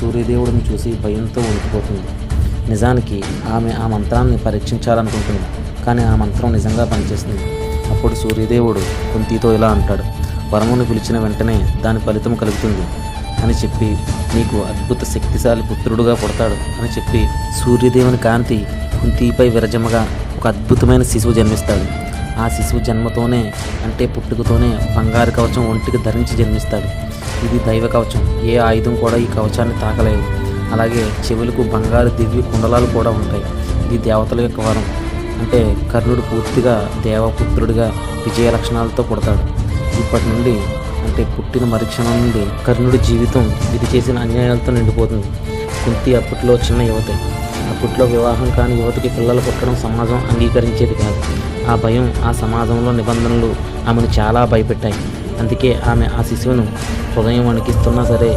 సూర్యదేవుడిని చూసి భయంతో ఉండిపోతుంది నిజానికి ఆమె ఆ మంత్రాన్ని పరీక్షించాలనుకుంటుంది కానీ ఆ మంత్రం నిజంగా పనిచేస్తుంది. అప్పుడు సూర్యదేవుడు కుంతితో ఇలా అంటాడు వరమును పిలిచిన వెంటనే దాని ఫలితం కలుగుతుంది అని చెప్పి నీకు అద్భుత శక్తిశాలి పుత్రుడుగా పుడతాడు అని చెప్పి సూర్యదేవుని కాంతి కుంతిపై విరజమగా ఒక అద్భుతమైన శిశువు జన్మిస్తాడు. ఆ శిశువు జన్మతోనే అంటే పుట్టుకతోనే బంగారు కవచం ఒంటికి ధరించి జన్మిస్తాడు. ఇది దైవ కవచం. ఏ ఆయుధం కూడా ఈ కవచాన్ని తాకలేదు. అలాగే చెవులకు బంగారు దివ్య కుండలాలు కూడా ఉంటాయి. ఇది దేవతల యొక్క వరం. అంటే కర్ణుడు పూర్తిగా దేవపుత్రుడిగా విజయ లక్షణాలతో పుడతాడు. ఇప్పటి నుండి అంటే పుట్టిన మరుక్షణం నుండి కర్ణుడి జీవితం ఇది చేసిన అన్యాయాలతో నిండిపోతుంది. కుంతి అప్పట్లో చిన్న యువత. అప్పట్లో వివాహం కాని యువతికి పిల్లలు పుట్టడం సమాజం అంగీకరించేది కాదు. ఆ భయం ఆ సమాజంలో నిబంధనలు ఆమెను చాలా భయపెట్టాయి. అందుకే ఆమె ఆ శిశువును హృదయం వణికిస్తున్నా సరే.